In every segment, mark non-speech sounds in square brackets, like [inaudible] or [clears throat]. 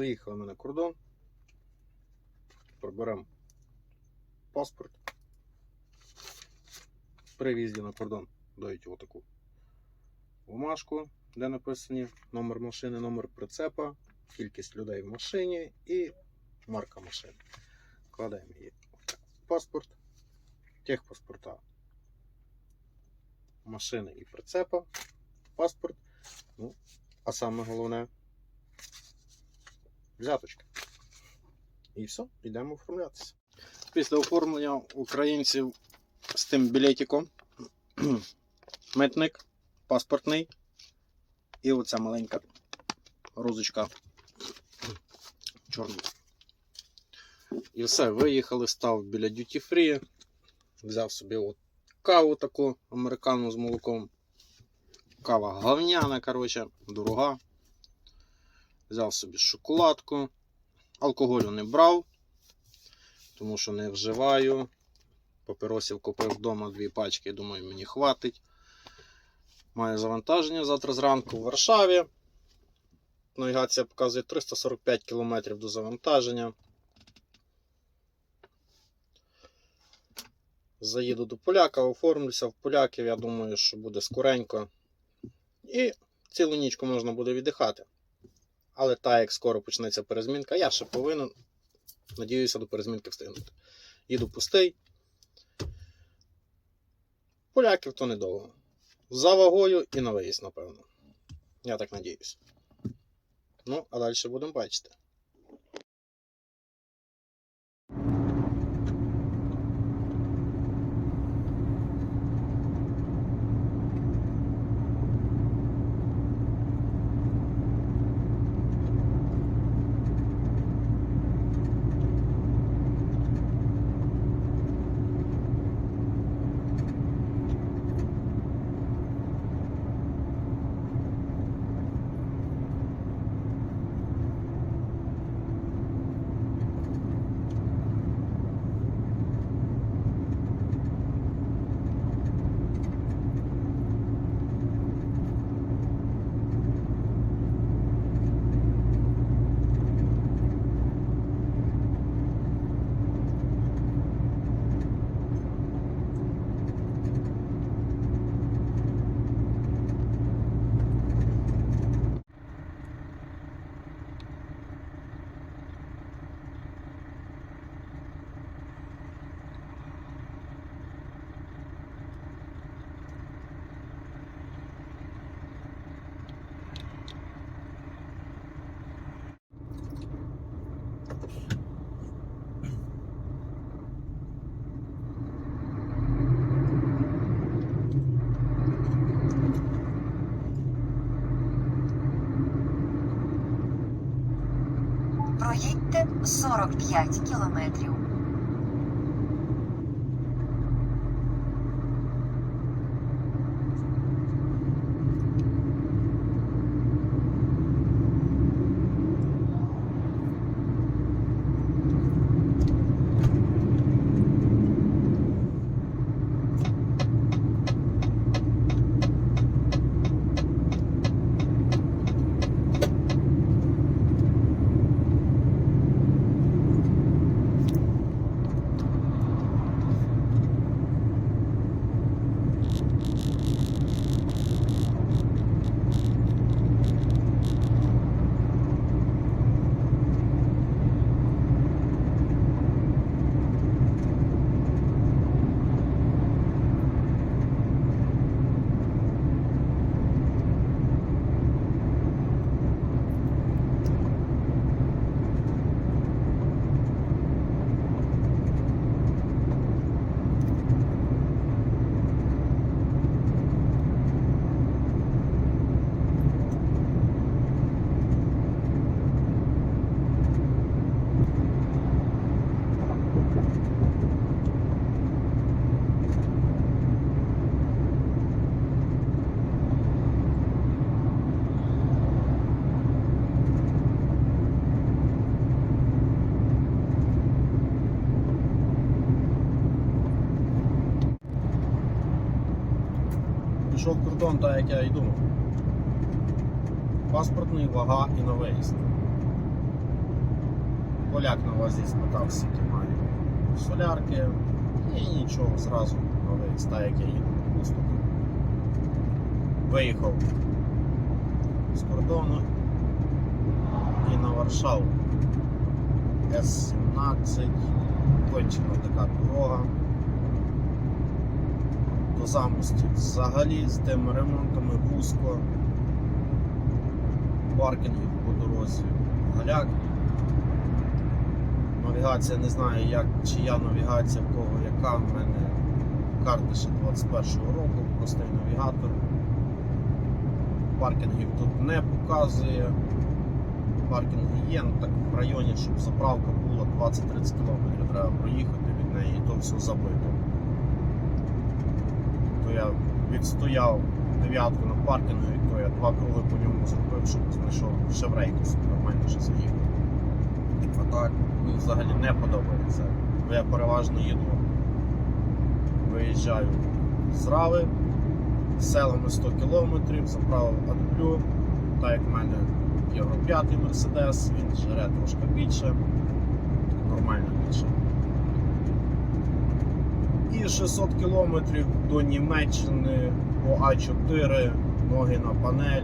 Заїхали ми на кордон. Проберемо паспорт. При в'їзді на кордон дають отаку бумажку, де написані номер машини, номер прицепа, кількість людей в машині і марка машини. Кладемо її в паспорт, техпаспорта машини і прицепа, паспорт. Ну, а саме головне взяточка. І все, йдемо оформлятися. Після оформлення українців з тим білетиком [clears throat] митник, паспортний і оця маленька розочка чорна. І все, виїхали, став біля Duty Free, взяв собі от каву таку американу з молоком. Кава говняна, коротше, дорога. Взяв собі шоколадку. Алкоголю не брав, тому що не вживаю. Папіросів купив вдома дві пачки, думаю, мені хватить. Маю завантаження завтра зранку в Варшаві. Навігація показує 345 км до завантаження. Заїду до поляка, оформлюся в поляків. Я думаю, що буде скоренько. І цілу нічку можна буде віддихати. Але так як скоро почнеться перезмінка, я ще повинен. Надіюся, до перезмінки встигнути. Їду пустий. Поляків то недовго. За вагою і на виїзд, напевно. Я так надіюсь. Ну, а далі будемо бачити. Проїдьте 45 кілометрів. Пройшов кордон, так як я і думав. Паспортний, вага і на виїзд. Поляк на вазі спитав, скільки маю солярки. І нічого, зразу на виїзд, так як я їду пусто. Виїхав з кордону і на Варшаву. С-17, кончена така дорога. До замості взагалі з тими ремонтами вузько. Паркінги по дорозі. Галяк. Навігація не знаю, як, чия навігація, в кого яка. В мене карта ще 21-го року, простий навігатор. Паркінгів тут не показує. Паркінги є, ну так в районі, щоб заправка була 20-30 км треба проїхати від неї, і то все забито. То я відстояв дев'ятку на паркінгу, і то я два круги по ньому зробив, щоб знайшов шеврейку собі нормально ще заїхав. А так ну, взагалі не подобається. Бо я переважно їду, виїжджаю з Рави, селами 100 км, заправив адплю, так як в мене Євро 5 Мерседес, він жере трошки більше, нормально більше. І 600 кілометрів до Німеччини по А4, ноги на панель.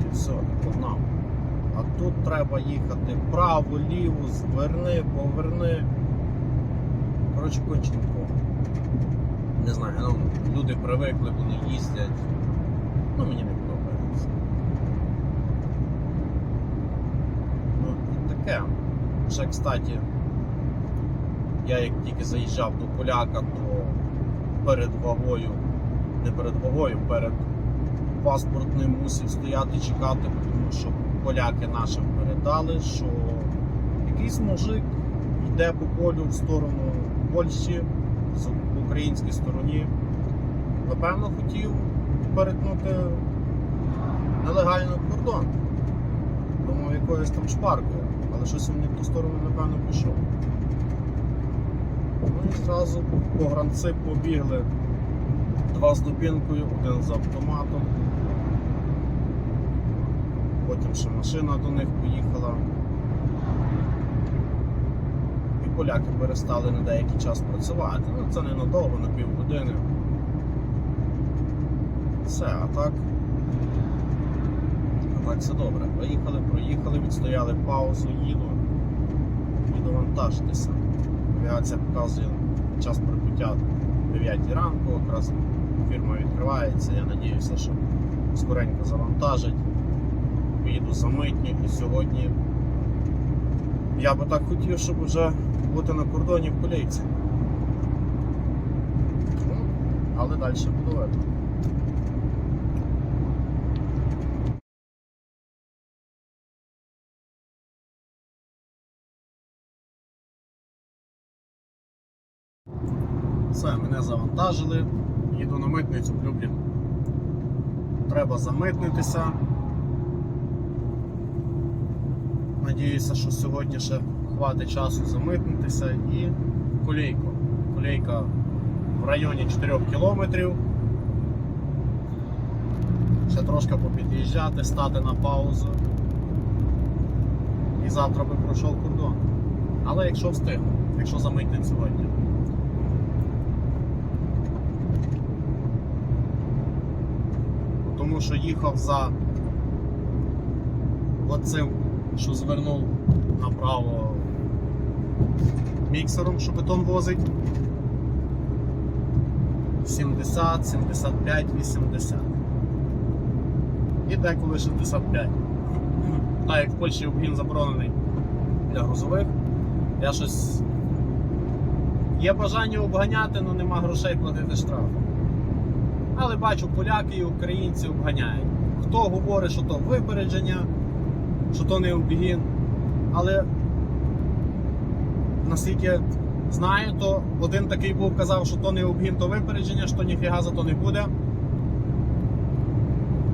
І все, погнав. А тут треба їхати право, ліво, зверни, поверни. Коротше, кончено. Не знаю, ну, люди привикли, вони їздять. Ну, мені не подобається. Ну, і таке. Ще, кстати, я як тільки заїжджав до поляка, то перед вагою, не перед вагою, перед паспортним мусив стояти чекати, тому що поляки нашим передали, що якийсь мужик йде по полю в сторону Польщі, з- українській стороні. Напевно, хотів перетнути нелегально кордон. Думав, якоюсь там шпаркою, але щось він не в ту сторону, напевно, пішов. Ну і зразу погранці побігли. Два з дубінкою, один з автоматом. Потім ще машина до них поїхала. І поляки перестали на деякий час працювати. Ну, це ненадовго, на півгодини. Все, а так. А так все добре. Поїхали, проїхали, відстояли паузу, їду. Їду Авіація показує час прибуття 9 ранку, якраз фірма відкривається. Я надіюся, що скоренько завантажить. Поїду за митні і сьогодні я би так хотів, щоб вже бути на кордоні в поліції. Ну, але далі буду видно. Все, мене завантажили. Їду на митницю в Люблін. Треба замитнитися. Надіюся, що сьогодні ще хватить часу замитнитися і колейку. Колейка в районі 4 кілометрів. Ще трошки попід'їжджати, стати на паузу. І завтра би пройшов кордон. Але якщо встигну, якщо замитнуть сьогодні. Тому що їхав за оцим, що звернув направо міксером, що бетон возить. 70, 75, 80. І деколи 65. Так як в Польщі обгін заборонений для грузових. Я щось. Є бажання обганяти, але нема грошей платити штраф. Але бачу, поляки і українці обганяють. Хто говорить, що то випередження, що то не обгін. Але наскільки знаю, то один такий був казав, що то не обгін, то випередження, що ніфіга за то не буде.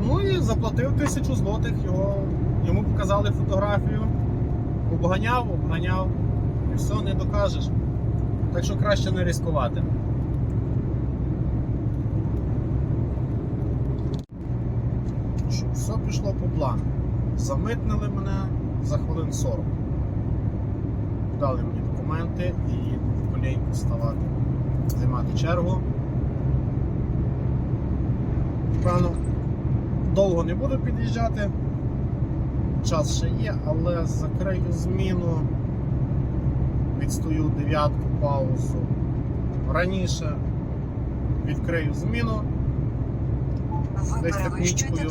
Ну і заплатив тисячу злотих, його, йому показали фотографію. Обганяв, обганяв. І все, не докажеш. Так що краще не ризикувати. Що все пішло по плану. Замитнили мене за хвилин 40. Дали мені документи і в колійку ставати, займати чергу. Певно, довго не буду під'їжджати. Час ще є, але закрию зміну. Відстою дев'ятку паузу. Раніше відкрию зміну. Десь технічкою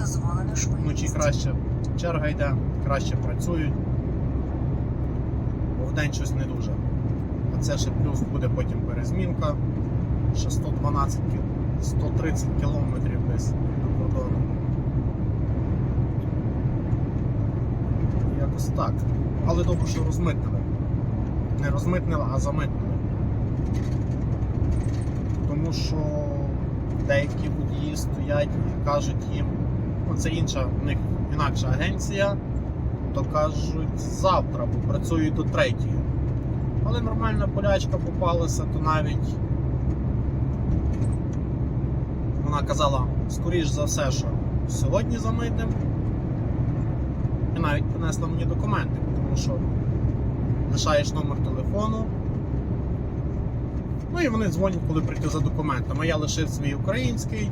Вночі краще черга йде, краще працюють. Бо вдень щось не дуже. А це ще плюс буде потім перезмінка. Ще 112 130 кілометрів десь до кордону. Якось так. Але добре, що розмитнили. Не розмитнили, а замитнили. Тому що деякі водії стоять і кажуть їм, це інша в них інакша агенція, то кажуть завтра, бо працюють до третьої. Але нормальна полячка попалася, то навіть вона казала, скоріш за все, що сьогодні замитим. І навіть принесла мені документи, тому що лишаєш номер телефону. Ну і вони дзвонять, коли прийти за документами. Я лишив свій український,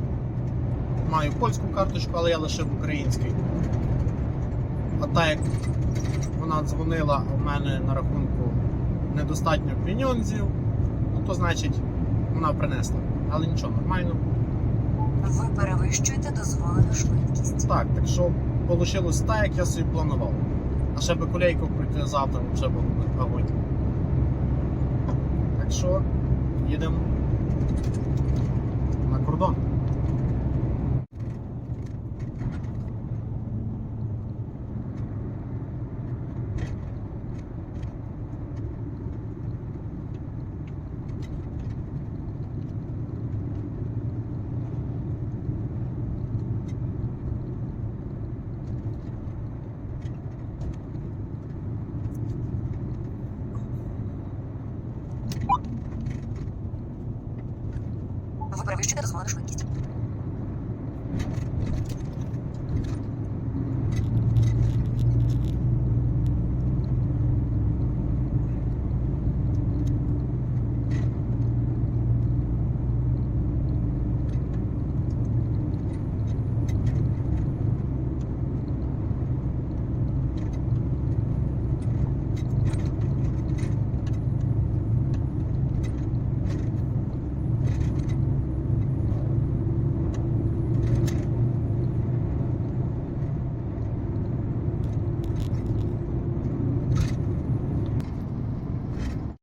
маю польську карточку, але я лишив український. А так як вона дзвонила, а в мене на рахунку недостатньо пеньонзів, ну то значить вона принесла. Але нічого, нормально. Ви перевищуєте дозволену швидкість. Так, так що вийшло так, як я собі планував. А ще би колейку прийти завтра вже було б. Так що їдемо на кордон. Ви перевищуєте дозволену швидкість.